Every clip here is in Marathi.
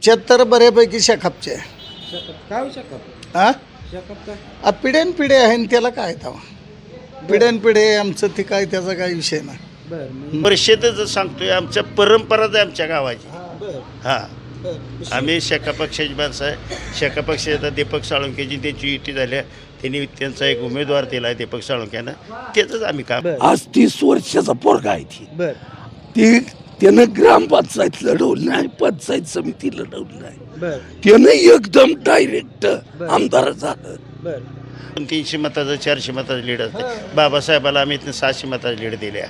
आमच्यात बऱ्यापैकी शेकापचे. आहे शकप काय होऊ शकप? हा शकप काय? आ, पिढ्यान पिढे आहे न त्याला काय तवा? पिढ्यान पिढे आमचं ते काय त्याचा काही विषय नाही. बर मग परिषदेचं सांगतोय आमच्या परंपराच आहे आमच्या गावाची. बर. हां. बर आम्ही शेका पक्षाची माणसं आहे. शेका पक्षाचा दीपक साळुंकेची त्यांची युती झाल्या. त्यांनी त्यांचा एक उमेदवार दिला आहे दीपक साळुंक्यानं त्याचंच आम्ही काम बर. आज तीस वर्षाचा पोरगा आहे ती. बर. ती त्यानं ग्रामपंचायत लढवली नाही पंचायत समिती लढवली नाही. त्यानं एकदम डायरेक्ट आमदार झालं. बर. तीनशे मताचं चारशे मताचं लीड असते बाबासाहेबाला आम्ही सहाशे मताचं लीड दिल्या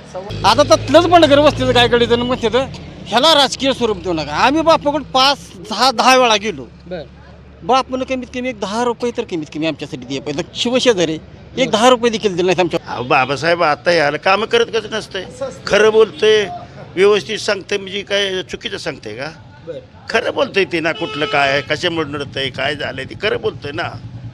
आता त्यातलंच बंडगर बसते काय कडे जण म्हणते तर ह्याला राजकीय स्वरूप देऊ नका. आम्ही बापाकडे पाच दहा दहा वेळा गेलो. बर. बापानं कमीत कमी एक दहा रुपये तर कमीत कमी आमच्यासाठी दिले पाहिजे शिवशेजारी एक दहा रुपये देखील दिले नाहीत आमच्या बाबासाहेब आता याला कामं करत कसं नसतंय? खरं बोलतंय व्यवस्थित सांगतंय म्हणजे काय चुकीचं सांगतंय का? खरं बोलतंय ते ना कुठलं काय आहे कशामुळे नडतंय काय झालंय ते खरं बोलतोय ना.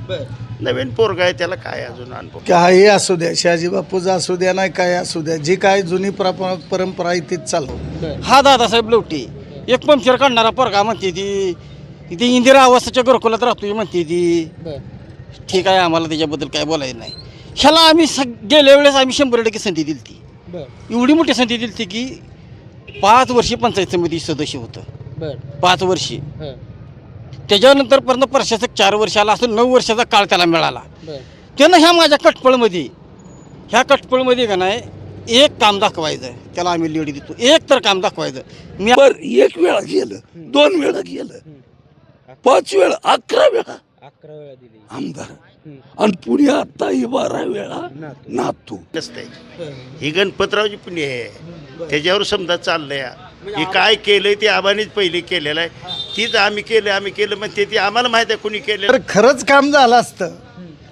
बर. नवीन पोरगा आहे त्याला काय अजून अनुभव? काही असू द्या शहाजी बापूचा असू द्या नाही काय असू द्या जी काय जुनी परंपरा परंपरा आहे तीच चालू. हा दादासाहेब लवटे. एक पंक्चर काढणारा पोरगा म्हणते ती ती इंदिरा आवासाच्या घरकुलात राहतोय म्हणते ती. ठीक आहे आम्हाला त्याच्याबद्दल काय बोलायचं नाही. ह्याला आम्ही सग गेल्या वेळेस आम्ही शंभर टक्के संधी दिली ती एवढी मोठी संधी दिली ती की पाच वर्षी पंचायत समिती सदस्य होतं. बर. पाच वर्षी. हं, त्याच्यानंतर पर्यंत प्रशासक चार वर्ष आला असं नऊ वर्षाचा काळ त्याला मिळाला. बर. त्यानं ह्या माझ्या कटपळमध्ये ह्या कटपळमध्ये का नाही एक काम दाखवायचं. त्याला आम्ही लीड देतो. एक तर काम दाखवायचं. मी बर एक वेळा गेलं दोन वेळा गेलं. पाच वेळा अकरा वेळा. अकरा वेळा दिली. आमदार. आणि पुणे आता ही बारा वेळा नातू. नसतंय हं, ही गणपतरावची पुण्य आहे. त्याच्यावर समजा चाललंय. हे काय केलंय ते आबानेच पहिले केलेलं आहे. तीच आम्ही केलं आम्ही केलं मग ते ते आम्हाला माहिती आहे कुणी केलं तर खरंच काम झालं असतं.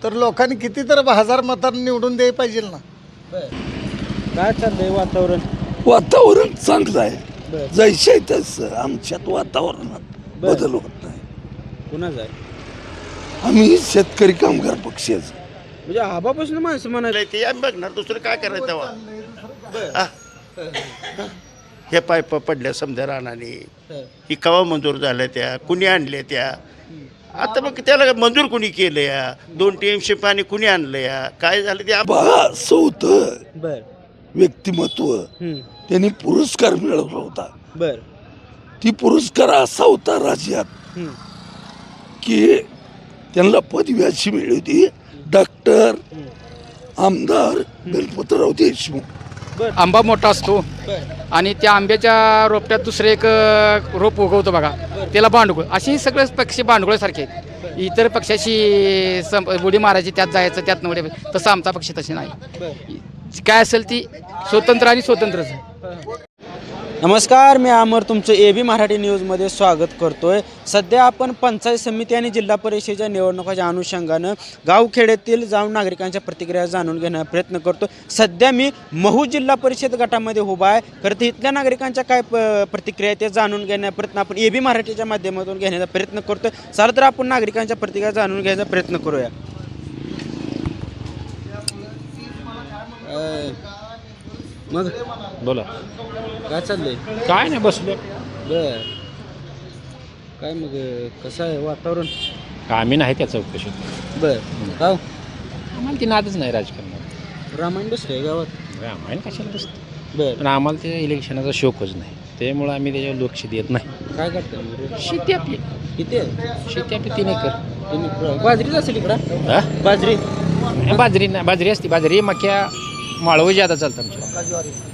तर लोकांनी किती तर हजार मतांनी निवडून द्यायला पाहिजे ना. काय चाललंय वातावरण? वातावरण चांगलं आहे. जैसे तसं आमच्यात वातावरणात. बदल होत नाही. कुणाच आहे? आम्ही शेतकरी कामगार पक्षाचं. म्हणजे आबापासून माणसं म्हणायला ते आम्ही बघणार दुसरं काय करायचं तेव्हा? हा? हे पाईप पडल्या समजा रानाने. ही कवा मंजूर झाल्या त्या? कुणी आणल्या त्या? आता मग त्याला मंजूर कुणी केलं या? दोन टीएमशी पाणी कुणी आणलं या? काय झालं ते आम- बा असं होतं. बर. व्यक्तिमत्व. हं, त्यांनी पुरस्कार मिळवला होता. बर. ती पुरस्कार असा होता राज्यात की त्यांना पदवी अशी मिळली होती. डॉक्टर आमदार गणपतराव देशमुख. आंबा मोठा असतो. आणि त्या आंब्याच्या रोपट्यात दुसरं एक रोप उगवतो बघा. त्याला भांडुळ. असे सगळे पक्षी भांडुळासारखे आहेत. इतर पक्षाशी सं उडी मारायची त्यात जायचं त्यात उडी तसं आमचा पक्ष तसे नाही. काय असेल ती स्वतंत्र आणि स्वतंत्रच नमस्कार मी अमर तुमचं ए बी मराठी न्यूजमध्ये स्वागत करतो आहे सध्या आपण पंचायत समिती आणि जिल्हा परिषदेच्या निवडणुकाच्या अनुषंगानं गावखेड्यातील जाऊन नागरिकांच्या प्रतिक्रिया जाणून घेण्याचा प्रयत्न करतो सध्या मी महू जिल्हा परिषद गटामध्ये उभा आहे. खरं तर इथल्या नागरिकांच्या काय प- प्रतिक्रिया ते जाणून घेण्याचा प्रयत्न आपण ए बी मराठीच्या माध्यमातून घेण्याचा प्रयत्न करतो चला तर आपण नागरिकांच्या प्रतिक्रिया जाणून घ्यायचा प्रयत्न करूया. मग बोला. काय चाललंय? काय नाही बसलो बर. काय मग कसं आहे वातावरण? आम्ही नाही त्या चौकशीत. बर. आम्हाला ती नादच नाही राजकारणात. रामायण बसले गावात? रामायण कशाला बसतं बर. पण आम्हाला ते इलेक्शनाचा शोकच नाही. त्यामुळं आम्ही त्याच्यावर लक्ष देत नाही. काय करता शेती आपली. किती आहे? शेती आपली तीन एकर. तुम्ही बाजरीच असेल इकडं? हा? बाजरी? नाही, बाजरी नाही बाजरी असते. बाजरी मक्या माळवं ज्यादा चालतं आमच्या.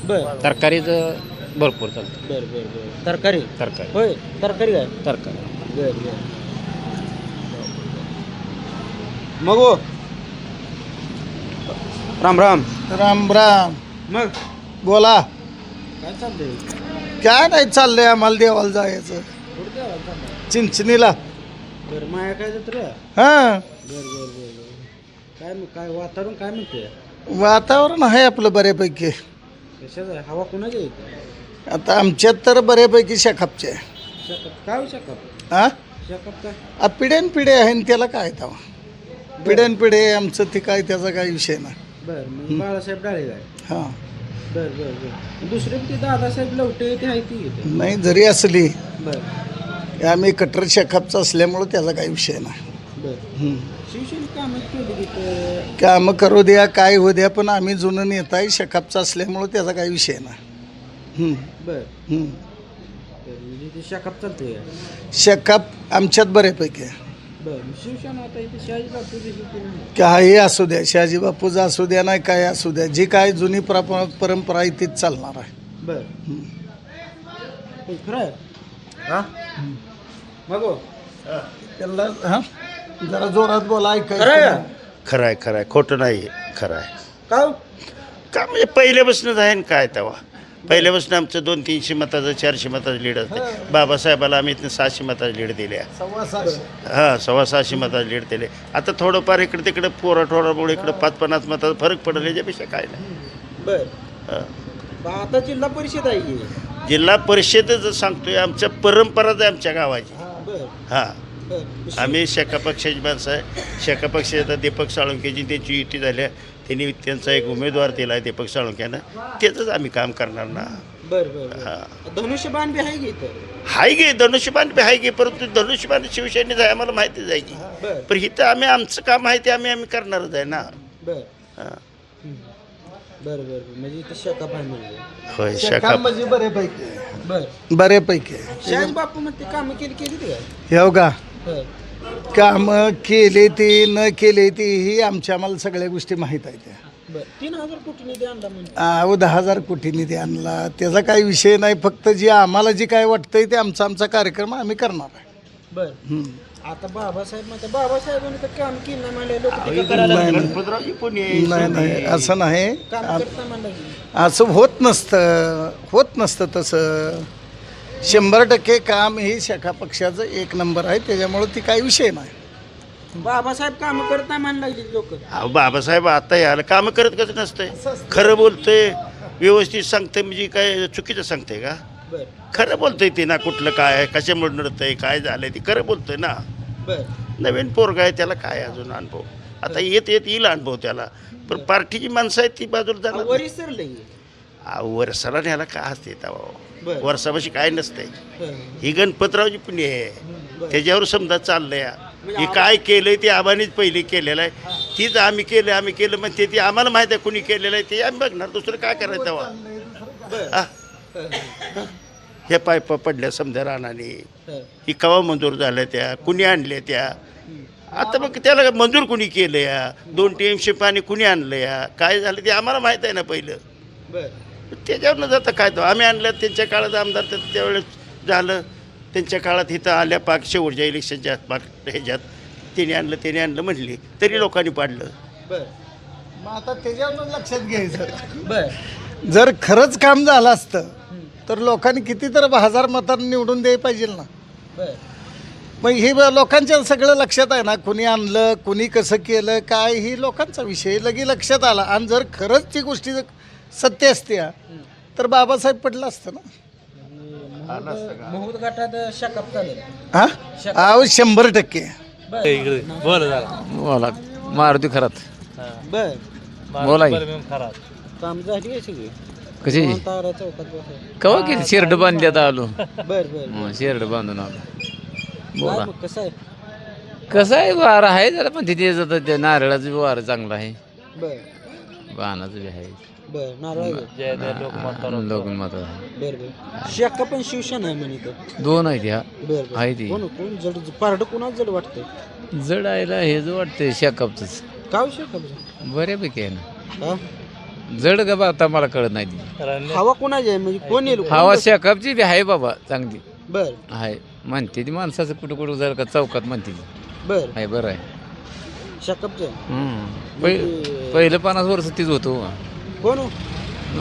बर. तरकारीचं भरपूर चालतं. बर बर बर. तरकारी? तरकारी. होय तरकारी काय? तरकारी. बर बर. मग हो. राम राम. राम राम. मग? बोला. काय चाललंय? काय नाही चाललंय आम्हाला देवाला जायचं. चिंचणीला. बर माया काय जत्र? हां. बर बर बर बर. काय मग काय वातावरण काय म्हणते वातावरण आहे आपलं बऱ्यापैकी. कशाचं आहे? हवा कुणाच्या येते आता आमच्यात तर बऱ्यापैकी शेकापचे आहे. शकप? काय हो शकप? हा शकप काय? आ, पिढ्यान पिढे आहे न त्याला काय तवा पिढ्यान पिढे आमचं ते काय त्याचा काही विषय नाही. बर म्हणजे बाळासाहेब डाळे काय हां. बर बर बर. दुसरे ते दादासाहेब लवटे ते आहे ती घेते नाही जरी असली बर. आम्ही कट्टर शेकापचा असल्यामुळं त्याचा काही विषय नाही. बरं. कामं करू द्या काय होऊ द्या पण आम्ही जुनं नेता आहे शेकापचा असल्यामुळं त्याचा काही विषय नाही. हं, बरं. हं. म्हणजे ते शाखाप चालतोय. शेकाप आमच्यात बऱ्यापैकी आहे. बरं शिवसेना आता इथे शहाजी बापू शिवसेना काही असू द्या शहाजी बापूचा असू द्या नाही काय असू द्या जी काय जुनी प्रप परंपरा आहे तीच चालणार आहे. बरं. हे खरं आहे? हा? मग हो. त्याला हां? जरा जोरात बोला खरं आहे ऐकाय का? खरं आहे खरं आहे खोटं नाही खरं आहे का हो? का म्हणजे पहिल्यापासूनच आहे ना काय तेव्हा? पहिल्यापासून आमचं दोन तीनशे मताचं चारशे मताचं लीड असते. बाबासाहेबाला आम्ही इथनं सहाशे मताचं लीड दिल्या सव्वा सहाशे. हां सव्वा सहाशे मताचं लीड दिले. आता थोडंफार इकडे तिकडे पोरा ठोरामुळे इकडे पाच पन्नास मताचा फरक पडेल याच्यापेक्षा काय नाही. बरं. हां. आता जिल्हा परिषद आहे जिल्हा परिषदच सांगतोय आमच्या परंपराच आहे आमच्या गावाची. बरं. हां. आम्ही शेका पक्षाची माणसं आहे. शेका पक्षाचे आता दीपक साळुंकेची त्यांची युती झाल्या. त्यांनी त्यांचा एक उमेदवार दिला आहे दीपक साळुंक्यानं त्याचंच आम्ही काम करणार ना. बरं बरं धनुष्यबाण बी आहे की इथं? हाय गे धनुष्यबाण बी हाय गे परंतु धनुष्यबाण शिवसेनेच आहे आम्हाला माहितीच आहे की. बरं. पण इथं आम्ही आमचं काम आहे ते आम्ही आम्ही करणारच आहे ना. बरं. हां. बरं बरं. म्हणजे इथं शाखा आहे. म्हणजे होय म्हणजे बऱ्यापैकी आहे. बरं. बऱ्यापैकी आहे. शहाजी बापू म्हणते कामं केली केली ती काय? हे हो का. कामं केले ते न केले ते ही आमच्या आम्हाला सगळ्या गोष्टी माहीत आहेत. त्या बरं तीन हजार कोटी निधी आणला म्हणजे? अहो दहा हजार कोटी निधी आणला. त्याचा काही विषय नाही फक्त जे आम्हाला जे काय वाटतंय ते आमचा आमचा कार्यक्रम आम्ही करणार आहे. बरं. हं. आता बाबासाहेब म्हणते बाबासाहेबांनी तर काम केलं नाही म्हणले लोक टीका करायला नाही, नाही. गणपतरावजी पुणे नाही नाही असं नाही. काम आ- करता म्हणलं. की. असं होत नसतं होत नसतं तसं. शंभर टक्के काम हे शाखा पक्षाचं एक नंबर आहे त्याच्यामुळं ती काही विषय नाही. बाबासाहेब काम करत नाही म्हणलं लागली लोक. अहो बाबासाहेब आता याला कामं करत कसं नसतंय? खरं बोलतोय व्यवस्थित सांगतंय म्हणजे काय चुकीचं सांगतंय का? बर. खरं बोलतंय ते ना कुठलं काय आहे कशामुळे नडतंय काय झालंय ते खरं बोलतोय ना. बर. नवीन पोरगा आहे त्याला काय अजून अनुभव? आता येत येत येईल अनुभव त्याला. पण पार्टीची माणसं आहेत ती बाजूला जाणार वरी सरले अहो, न्यायला काय असते तेव्हा. वर्षापाशी काय नसतंय. ही गणपतरावची पुण्य आहे. त्याच्यावर समजा चाललंय. हे काय केलंय ते आम्हानेच पहिले केलेलं आहे. तीच आम्ही केलं आम्ही केलं मग ते आम्हाला माहिती आहे कुणी केलेलं आहे ते आम्ही बघणार. दुसरं काय करायचं तेव्हा? हा? पाईप पडल्या समजा रानाने. ही. कवा मंजूर झाल्या त्या? कुणी आणल्या त्या? आता मग त्याला मंजूर कुणी केलं या? दोन टीएमशी पाणी कुणी आणलं या? काय झालं ते आम्हाला माहीत आहे ना पहिलं. बर. त्याच्यावरनं जातं काय तो. आम्ही आणलं त्यांच्या काळात आमदार त्या- त्यावेळेस झालं. त्यांच्या काळात इथं आल्या पाक शेवटच्या इलेक्शनच्या पाक ह्याच्यात. त्याने आणलं त्याने आणलं म्हणली तरी लोकांनी पाडलं. बर. मग आता त्याच्यावर लक्षात घ्यायचं. बर. जर खरंच काम झालं असतं तर लोकांनी किती तर हजार मतांनी निवडून द्यायला पाहिजे ना. बर. मग हे ब- लोकांच्या सगळं लक्षात आहे ना कुणी आणलं कुणी कसं केलं काय ही लोकांचा विषय. लगे लक्षात आला. आणि जर खरंच ती गोष्टी सत्य असत्या तर बाबासाहेब पडलं असतं ना. महूद घाटात शाकाप चालेल. हा? अहो शंभर टक्के. बोला मारुती खरात. बर. बोला की. काम झाली आहे सगळी? कशी? तारा चौकात बसायला. कवा किती शेरड बांधल्यात आलो. बर बर मग शेरड बांधून आलो. काय बोला कसं आहे? कसं आहे वार आहे जरा पण तिथे जातं ते नारळाचं बी वार चांगलं आहे. बर. बाणाचं बी आहे. बर नारळ आहे. लोकमत बर बर. शाखा पण शिवसेना आहे म्हणे इथं. दोन आहेत ह्या बर बर. आहे ती. कोण कोण? जड पारड कोणाच जड वाटतंय? जड आयला हे जो वाटतंय शेकापच का शाखा बऱ्यापैकी आहे ना. हा? जड का बा आता मला कळत नाही ती. हवा कोणाची आहे? म्हणजे कोण येईल? हवा शेकापची बी आहे बाबा चांगली. बर. आहे. म्हणते ती माणसाचं कुठं कुठं जर का चौकात म्हणते ती. बर. आहे बरं आहे. शाकपचं हम्म. पहि- पहिलं पन्नास वर्ष तीच होतो कोण हो?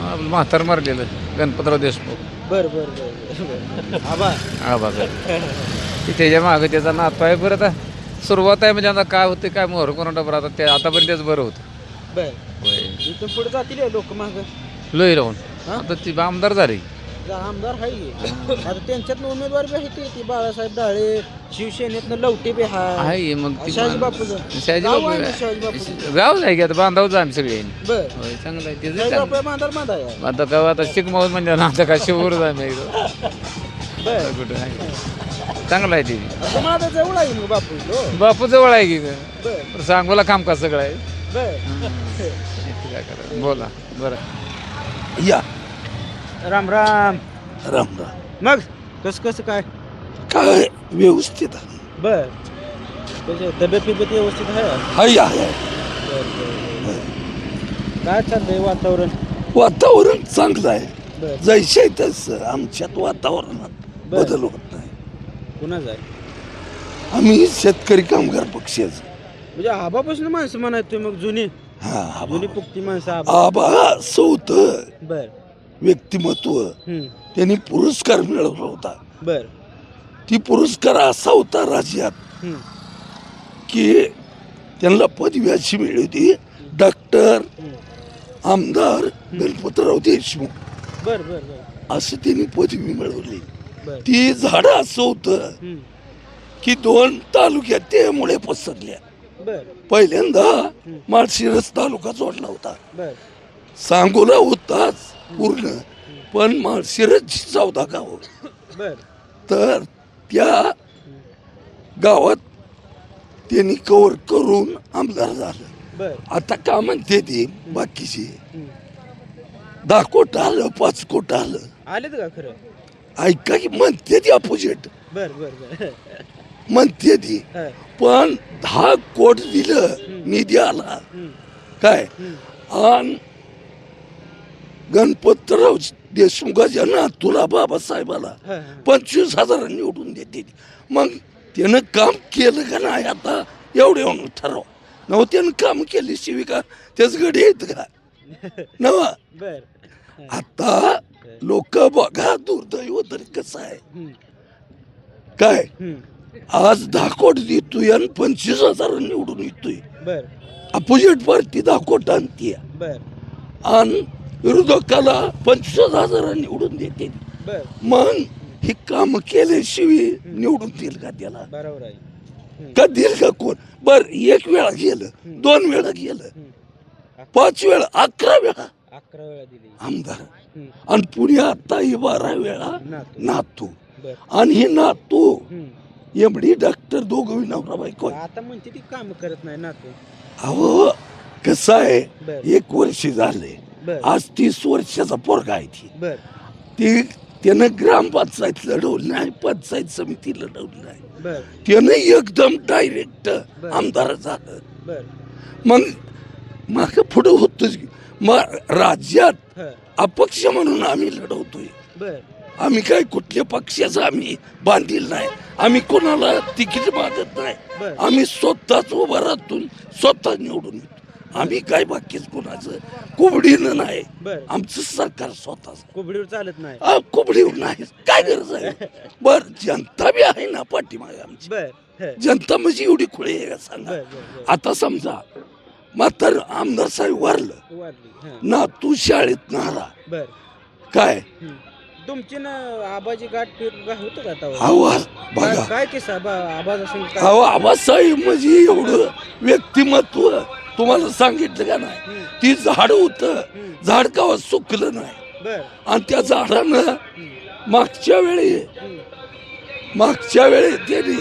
आपलं म्हातार मारलेलं गणपतराव देशमुख. बर बर बर बर आबा. आबासाहेब ती त्याच्या मागं त्याचा नातू आहे बरं आता. सुरुवात आहे म्हणजे आता काय होतं काय मोहर कोणाला बरं आता ते आतापर्यंत त्याच बरं होतं. बर. इथून पुढे जातील लोक माग? लोही राहून. हा? आता ती आमदार झाली. आमदार आहे आता त्यांच्यात उमेदवार बी आहेत ती बाळासाहेब डाळे शिवसेनेतनं लवटे बी हाय. आहे मग ती शहाजी बापूचं. शहाजी गाव आहे ना शहाजी बापू बापूचं. गाव आहे की आता बांधावच आम्ही सगळे. बर. होय चांगलं आहे त्याचं शहाजी चांगलं. बापू बांधार बांधा आहे आता आता शिकमावत म्हणजे ना आता काय शिवरच आहे मी एकदम बर. कुठं नाही. चांगलं आहे ते. तुम्हाला जवळ आहे मग बापू तो बापू जवळ आहे की ग. बर. सांगोला काम का सगळं आहे. बर. इथे काय करा बोला बरं. या. राम राम. राम राम. मग कसं कसं काय? काय व्यवस्थित आहे. बर. कसे तब्येत बिब्येत व्यवस्थित आहे? हाय आहे बर बर काय चाललंय वातावरण? वातावरण चांगलं आहे. बर. जैसे तसं. आमच्यात वातावरणात बर. बदल होत नाही. कुणाच आहे? आम्ही शेतकरी कामगार पक्षाचं. म्हणजे आबापासून माणसं म्हणायचं मग जुनी. हा जुनी पुक्ती माणसं आबा. आबा सौत. बर. व्यक्तिमत्व. त्यांनी पुरस्कार मिळवला होता. बर. ती पुरस्कार असा होता राज्यात की त्यांना पदवी अशी मिळली होती. डॉक्टर. आमदार गणपतराव देशमुख. बर बर बर. असं त्यांनी पदवी मिळवली. ती झाडं असं होतं की दोन तालुक्यात त्यामुळे पसरल्या. पहिल्यांदा माळशिरस तालुका जोडला होता. सांगोला होताच पूर्ण. पण माळशिरसची चौदा गाव. बर. तर त्या गावात त्यांनी कव्हर करून आमदार झालं. बर. आता का म्हणते ती बाकीची. दहा कोट आलं पाच कोट आलं. आलेत का खरं? ऐका की म्हणते ती अपोजिट बर बर बर. म्हणते ती. हा, पण दहा कोट दिलं निधी आला. काय. आणि गणपतराव देशमुखाच्या ना तुला बाबासाहेबाला. पंचवीस हजार निवडून देते. मग त्यानं काम केलं का नाही आता? एवढे ठरवा. नव त्यानं काम केली शिविका. त्याच गडी येत का? नव आता लोक बघा दुर्दैव तरी कसं आहे. काय. आज दहा कोट देतोय आणि पंचवीस हजार निवडून येतोय. अपोजिट पार्टी दहा कोट आणतीय आणि विरोधकाला पंचवीस हजार निवडून देते. मग ही काम केल्याशिवाय निवडून देईल का त्याला? बरोबर आहे. का देईल का कोण? बर एक वेळा गेलं दोन वेळा गेलं. पाच वेळा अकरा वेळा. अकरा वेळा दिली. आमदार. आणि पुणे आता ही बारा वेळा नातू. नातू. आणि हे नातू. एमडी डॉक्टर दोघं नवरा बायको. आता म्हणते ती काम करत नाही ना तू अहो कसं आहे? एक वर्ष झाले. बर. आज तीस वर्षाचा पोरगा आहे ती. बर. ती त्यानं ग्रामपंचायत लढवली नाही पंचायत समिती लढवली नाही. बर. त्यानं एकदम डायरेक्ट बर. आमदार झालं. बर. मग माग पुढं होतोच की. मग राज्यात ह. अपक्ष म्हणून आम्ही लढवतोय. बर. आम्ही काय कुठल्या पक्षाचं आम्ही बांधील नाही. आम्ही कोणाला तिकीट मागत नाही. बर. आम्ही स्वतःच उभा राहतून स्वतः निवडून येतो. आम्ही काय बाकीच कोणाचं? कुबडीनं नाही. बर. आमचं सरकार स्वतःच. कोबडीवर चालत नाही. कुबडीवर नाही. काय गरज आहे? बर जनता बी आहे ना पाठीमागे आमची. बर ह. जनता म्हणजे एवढी खुळे आहे का सांगा? बर बर बर. आता समजा म्हातार आमदार साहेब वारलं. वाढली ह. ना तू शाळेत नारा बर. काय. तुमची ना आबाजी गाठ फिर होतं का आता आवाज बघा काय- काय किस्सा बा आबाज असेल काय अहो आबासाहेब म्हणजे एवढं व्यक्तिमत्व. तुम्हाला सांगितलं का नाही? ती झाड होतं. झाड कावा सुकलं नाही. बर. आणि त्या झाडानं मागच्या वेळी मागच्या वेळी त्याने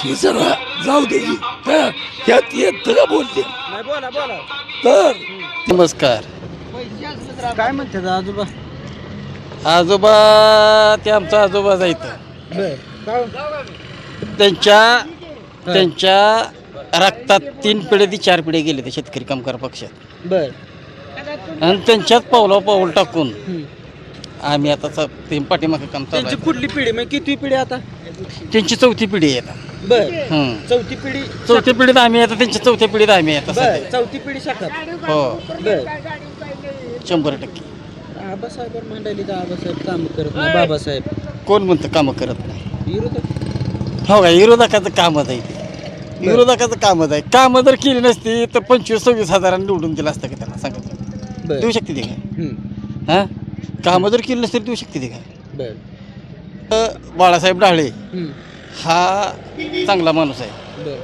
ही जरा जाऊ दे ह्यात येत का बोलते? नाही बोला बोला. तर नमस्कार. काय म्हणतात आजोबा? आजोबा ते आमचा आजोबा जायचं. त्यांच्या त्यांच्या रक्तात तीन पिढे ती चार पिढे गेले ते शेतकरी कामगार पक्षात. बर. आणि त्यांच्यात पावला पाऊल टाकून. आम्ही आता च- ते पाठीमागे काम चालू त्यांची आहे. पुढली पिढी? म्हणजे किती पिढी आता? त्यांची चौथी पिढी आहे आता. बर. चौथी पिढी चौथ्या पिढीत आम्ही आता त्यांच्या चौथ्या पिढीत आम्ही आता बर. सध्या. चौथी पिढी शाखात. हो. बर. शंभर टक्के. आबासाहेब मांडायली तर आबासाहेब काम करत नाही बाबासाहेब. कोण म्हणतं कामं करत नाही? विरोधक. हो का विरोधकाचं कामच आहे. ते विरोधकाचं कामच आहे. कामं जर केली नसती तर पंचवीस सव्वीस हजारांनी निवडून दिलं असतं का त्यांना? सांगत देऊ शकते ते काय? हां? कामं जर केली नसती तर देऊ शकते ते काय? तर बाळासाहेब ढाळे हा चांगला माणूस आहे.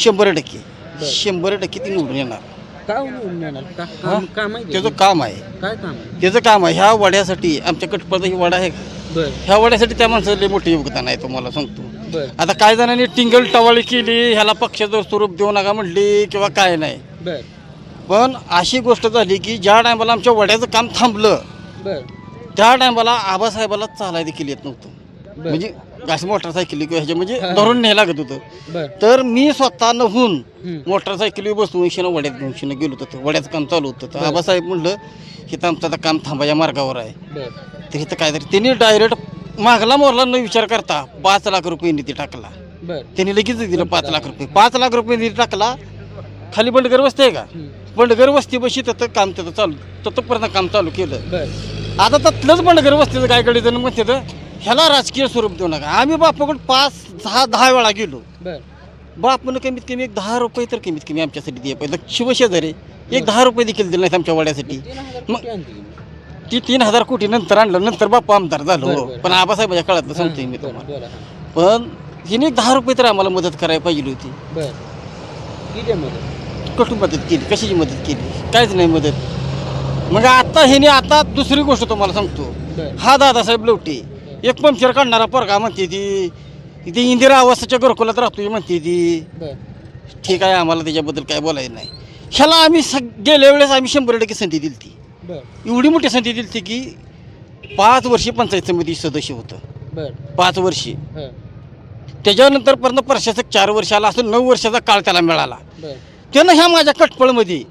शंभर टक्के. शंभर टक्के ती निवडून येणार. त्याचं काम आहे. काय काम त्याचं काम आहे. ह्या वड्यासाठी आमच्या कटपळचा ही वडा आहे ह्या वड्यासाठी त्या माणसाला मोठं योगदान आहे तुम्हाला सांगतो. बर. आता काय जणांनी टिंगल टवाळी केली ह्याला पक्षाचं स्वरूप देऊ नका म्हटली किंवा काय नाही. बर. पण अशी गोष्ट झाली की ज्या टायमाला आमच्या वड्याचं काम थांबलं बर. त्या टायमाला आबासाहेबाला चालाय देखील येत नव्हतं. म्हणजे असं मोटरसायकल किंवा ह्याच्या म्हणजे. धरून न्यायला लागत होतं. बर. तर मी स्वतः नहून हम्म. मोटरसायकलीवर बसून शिनं वड्यात घेऊन शिनं गेलो होतो. वड्याचं काम चालू होतं. तर आबासाहेब म्हणलं इथं आमचं आता काम थांबाच्या मार्गावर आहे. बर. तर इथं काय तरी त्यांनी डायरेक्ट मागला मोरला न विचार करता पाच लाख रुपये निधी टाकला. बर. त्यांनी लगेच दिलं पाच लाख रुपये. पाच लाख रुपये निधी टाकला खाली बंडगर वस्ती आहे का? बंडगर वस्ती बशी तिथं काम तिथं चालू तोपर्यंत काम चालू केलं. बर. आता त्यातलंच बंडगर वस्तीचं काय कडे जण म्हणते तर ह्याला राजकीय स्वरूप देऊ नका. आम्ही बापाकडे पाच दहा दहा वेळा गेलो. बर. बापनं कमीत कमी एक दहा रुपये तर कमीत कमी आमच्यासाठी द्या पाहिजे. शिवशेजारी एक दहा रुपये देखील दिले नाहीत आमच्या वाड्यासाठी. मग ती तीन हजार कोटी नंतर आणलं नंतर बाप्पा आमदार झालो. बरं, बरं. पण आबासाहेबाच्या काळात सांगतोय मी बर तुम्हाला. पण हिने एक दहा रुपये तर आम्हाला मदत करायला पाहिजे होती. बर. किती आहे मदत? कुठून मदत केली? कशाची मदत केली? काहीच नाही मदत. मग आता ह्याने आता दुसरी गोष्ट तुम्हाला सांगतो. बर. हा दादासाहेब लवटे. एक पंक्चर काढणारा पोरगा म्हणते ती ती इंदिरा आवासाच्या घरकुलात राहतोय म्हणते ती. बर. ठीक आहे आम्हाला त्याच्याबद्दल काय बोलायचं नाही. ह्याला आम्ही सग गेल्या वेळेस आम्ही शंभर टक्के संधी दिली ती बर. एवढी मोठी संधी दिली ती की पाच वर्षी पंचायत समिती सदस्य होतं. बर. पाच वर्षी. हं, त्याच्यानंतर पर्यंत प्रशासक चार वर्षाला असं नऊ वर्षाचा काळ त्याला मिळाला. बर. त्यानं ह्या माझ्या कटपळमध्ये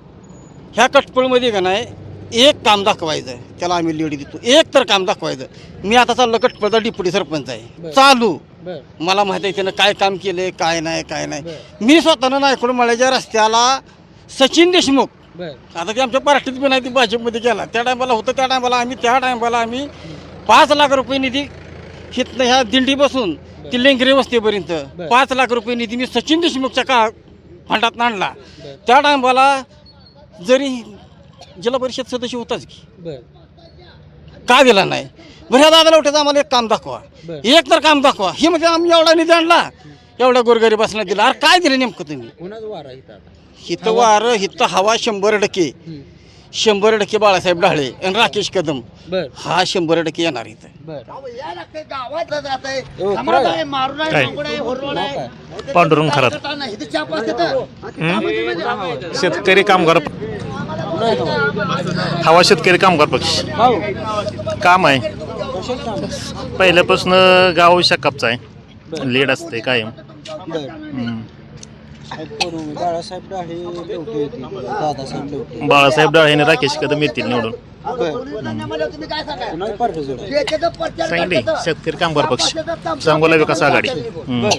ह्या कटपळमध्ये का नाही एक काम दाखवायचं. त्याला आम्ही लेडी देतो. एक तर काम दाखवायचं. मी आता चाललो कटपळचा डिप्युटी सरपंच आहे. बरं. चालू. बर. मला माहिती आहे त्यानं काय काम केलंय काय नाही काय नाही. बरं. मी स्वतःनं नायकोड मळ्याच्या रस्त्याला सचिन देशमुख आता ते आमच्या पार्टीत बी नाही ती भाजपमध्ये गेला. त्या टायमाला होतं त्या टायमाला आम्ही त्या टायमाला आम्ही पाच लाख रुपये निधी हितनं ह्या दिंडी बसून ती लेंगरे वस्तीपर्यंत. पाच लाख रुपये निधी मी सचिन देशमुखच्या का फंडात आणला. त्या टायमाला जरी जिल्हा परिषद सदस्य होताच की. का दिला नाही? बरं ह्या दादा लवट्याचं आम्हाला एक काम दाखवा. एक तर काम दाखवा. हे म्हणजे आम्ही एवढा निधी आणला एवढ्या गोरगरीबासनं दिला. अरे काय दिलं नेमकं तुम्ही? हिथं वारं हिथं हवा शंभर टक्के. हं, शंभर टक्के बाळासाहेब ढाळे आणि राकेश कदम. बर. हा शंभर टक्के येणार इथं? पांडुरंग खरात. शेतकरी कामगार? हवा शेतकरी कामगार पक्ष. भाऊ काम आहे. कशाला काम आहे? पहिल्यापासून गाव शकापचा आहे. लीड असते कायम. हम्म. साहेब बाळासाहेब डाळे लवटे येतील. दादासाहेब लवटे बाळासाहेब डाळे आणि राकेश कदम येतील निवडून. पार्टी जोड? सांगितले शेतकरी कामगार पक्ष सांगोला विकास आघाडी. हम्म.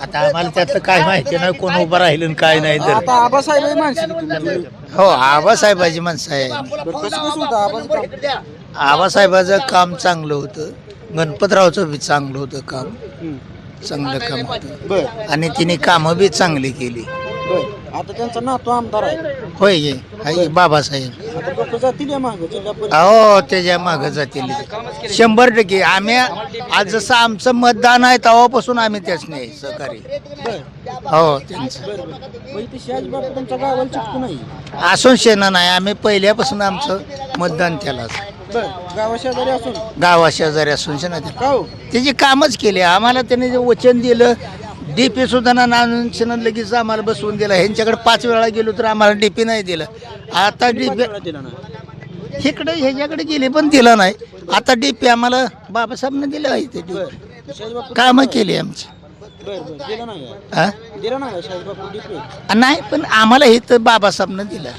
आता आम्हाला त्यातलं काय माहिती नाही कोण उभं राहिलं आणि काय नाही तर. आता आबासाहेब आहे माणसं तुम्ही हो आबासाहेबाची माणसं आहे बरं कसं कसं होतं आबाचं काम आबासाहेबाचं काम चांगलं होतं. गणपतरावचं बी चांगलं होतं काम. चांगलं काम बर. आणि तिने कामं बी चांगली केली. बर. आता त्यांचा नातू आमदार आहे. होय गे हाय बाबासाहेब. आता लोक जातील या मागं जिल्हा परिषद अहो त्याच्या मागं जातील. शंभर टक्के. आम्ही आज जसं आमचं मतदान आहे तेव्हापासून आम्ही त्याच नाही सहकारी. बर. हो त्यांचं. बर बर. मग इथे गावाला असून शेणं नाही. आम्ही पहिल्यापासून आमचं मतदान त्यालाच बर गावा शेजारी असून? गावा शेजारी असून का हो? त्याची कामच केली. आम्हाला त्याने जे वचन दिलं डीपी सुद्धा ना शेणं लगेच आम्हाला बसवून दिला. ह्यांच्याकडे पाच वेळा गेलो तर आम्हाला डीपी नाही दिलं. आता डीपी वेळा दिला ना इकडे ह्याच्याकडे गेली पण दिलं नाही. आता डीपी आम्हाला बाबासाहेबनं दिलं आहे ते बापू कामं केली आमची. बर बर. दिला नाही? हा? पण आम्हाला हे तर बाबासाहेबनं दिलं.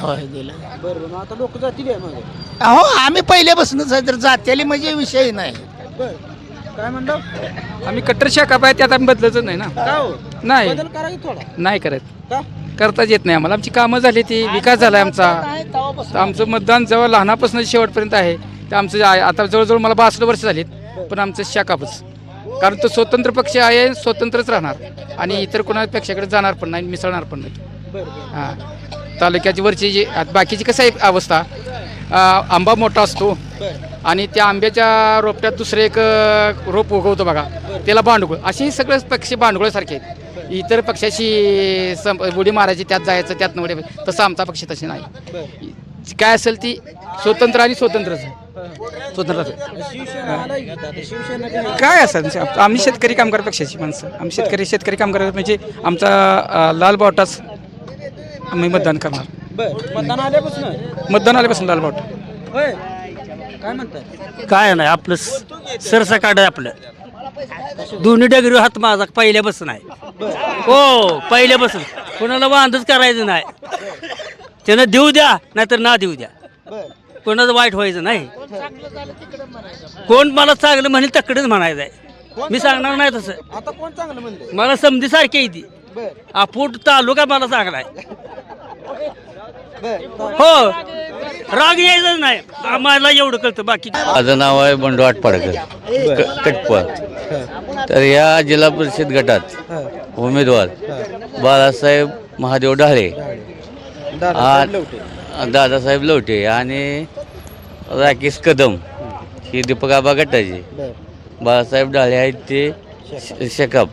होय दिलं. बर बर. मग आता लोक जातील या मागे. अहो आम्ही पहिल्यापासूनच आहे तर जात्याली म्हणजे विषय नाही. बर. काय म्हणलं? आम्ही कट्टर शाखा पाहिजे त्यात आम्ही बदलच नाही ना. का हो? नाही. बदल करा की थोडा. नाही करत. का? करताच येत नाही आम्हाला. आमची कामं झाली ती विकास झाला आमचा. तर आमचं मतदान जेव्हा लहानापासून शेवटपर्यंत आहे. ते आमचं आता जवळजवळ मला बासष्ट वर्ष झालीत पण आमचं शाखापच. कारण तो स्वतंत्र पक्ष आहे स्वतंत्रच राहणार. आणि इतर कोणा पक्षाकडे जाणार पण नाही मिसळणार पण नाही. हां. तालुक्याची वरची जी आत बाकीची कसं आहे अवस्था? अं, आंबा मोठा असतो. आणि त्या आंब्याच्या रोपट्यात दुसरे एक अं, रोप उगवतो बघा. त्याला भांडगुळ. असे सगळे पक्षी भांडगुळासारखे आहेत. इतर पक्षाशी सं उडी मारायची त्यात जायचं त्यात उडी तसं आमचा पक्ष तसे नाही. काय असेल ती स्वतंत्र आणि स्वतंत्रच स्वतंत्र काय असं? आम्ही शेतकरी कामगार पक्षाची माणसं. आम्ही शेतकरी शेतकरी कामगार म्हणजे आमचा लाल बावटाच आम्ही मतदान करणार. बर. मतदान आल्यापासून? मतदान आल्यापासून लाल बावटा काय म्हणताय? काय नाही आपलं सरसा काढ आपलं. दोन्ही डगरी हात माझा पहिल्यापासून आहे. हो पहिल्यापासून. कोणाला वांधच करायचं नाही. त्यानं देऊ द्या नाहीतर ना देऊ द्या. कोणाचं वाईट व्हायचं नाही. कोण मला चांगलं म्हणेल तकडेच म्हणायचं आहे मी सांगणार नाही तसं. आता कोण चांगलं म्हणते मला समधी सारखी आहे ती. बर. आपूट तालुका मला चांगला आहे. बर हो राग यायचं नाही. आम्हाला एवढं कळतं बाकी माझं नाव आहे बंडू आटपाडकर कटपळ तर या जिल्हा परिषद गटात उमेदवार बाळासाहेब महादेव ढाळे. लवटे दादासाहेब लवटे आणि राकेश कदम ही दीपक आबा गटाचे. बाळासाहेब ढाळे आहेत ते श- शेकाप.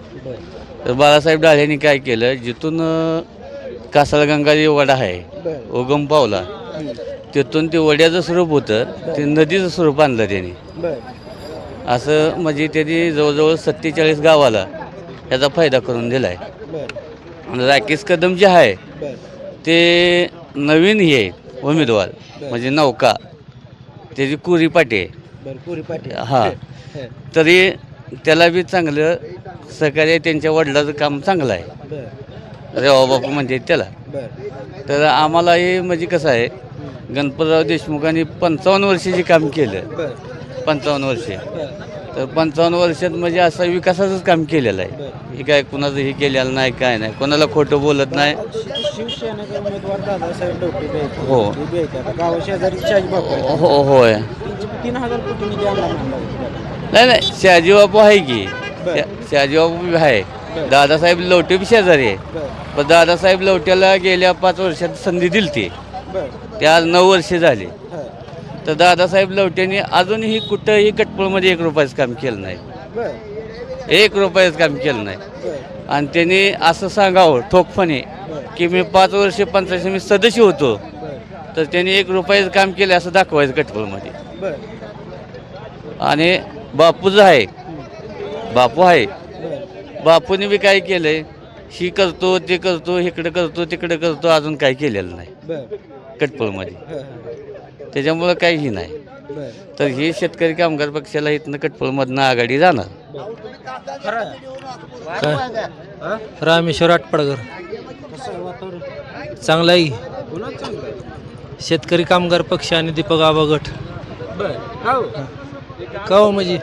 तर बाळासाहेब ढाळेंनी काय केलं जिथून अ, कासाळगंगा जे वडा आहे उगम पावला तिथून ते वड्याचं स्वरूप होतं ते नदीचं स्वरूप आणलं त्यांनी. असं म्हणजे त्यांनी जवळजवळ सत्तेचाळीस गावाला याचा फायदा करून दिला आहे राकेश कदम जे आहे ते नवीन हे आहेत उमेदवार म्हणजे नौका त्याची कुरी पाटी आहे. पाटील हा. तरी त्याला बी चांगलं सहकार्य त्यांच्या वडिलाचं काम चांगलं आहे. बर. रेवा बापू म्हणजे त्याला. बर. तर आम्हाला हे म्हणजे कसं आहे गणपतराव देशमुखांनी पंचावन्न वर्षाचे काम केलं. बर. पंचावन्न वर्षे. बर. तर पंचावन्न वर्षात म्हणजे असं विकासाचंच काम केलेलं आहे. हे काय कुणाचं हे केलेलं नाही काय नाही. कोणाला खोटं बोलत नाही. शिवसेनेचे उमेदवार दादासाहेब. हो. आहेत आता. गावा शेजारी आहेत. हो होय. तीन हजार कोटी निधी आणला म्हणला. नाही नाही. शहाजी बापू आहे की. बर. शा- शहाजी बापू बी आहे. बर. दादासाहेब लवटे बी शेजारी आहे बर. पण दादासाहेब लवट्याला गेल्या पाच वर्षात संधी दिली ती बर. ते आज नऊ वर्षे झाली. हा. तर दादासाहेब लवट्यांनी अजूनही कुठंही कटपळमध्ये एक रुपयाचं काम केलं नाही. एक रुपयाचं काम केलं नाही. आणि त्यांनी असं सांगावं ठोकपणे की मी पाच वर्षे पंचायत मी सदस्य होतो. तर त्यांनी एक रुपयाचं काम केलं असं दाखवायचं कटपळमध्ये. आणि बापूच आहे बापू आहे बापूने बी काय केलंय? ही करतो ते करतो इकडे करतो तिकडे करतो अजून काही केलेलं नाही. कटपळमध्ये. त्याच्यामुळं काहीही नाही. तर ही शेतकरी कामगार पक्षाला इथनं कटपळमधनं आघाडी जाणार. रामेश्वर आटपडकर. चांगला आहे शेतकरी कामगार पक्ष आणि दीपक आबा गट. का हो म्हणजे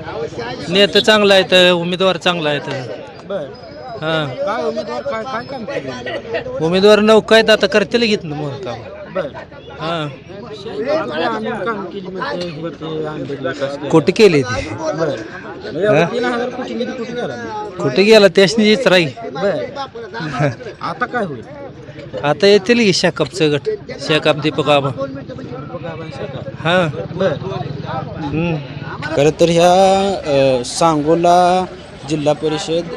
नेतं चांगला आहे तर उमेदवार चांगला आहे तर. हां. काय उमेदवार काय काय काम केलं उमेदवार नौका आहेत आता करतील घेत ना मग काम बर हां. कुठे केले ते? कुठे गेला? त्याच गेला त्यासनीच राही आता काय होईल आता येतील की शाकपचं गट शाकप दीपक आबा. हां. खरं तर ह्या सांगोला जिल्हा परिषद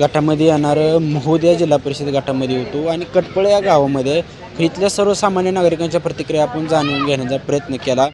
गटामध्ये येणारं महोदया जिल्हा परिषद गटामध्ये होतो आणि कटपळ या गावामध्ये इथल्या सर्वसामान्य नागरिकांच्या प्रतिक्रिया आपण जाणून घेण्याचा प्रयत्न केला.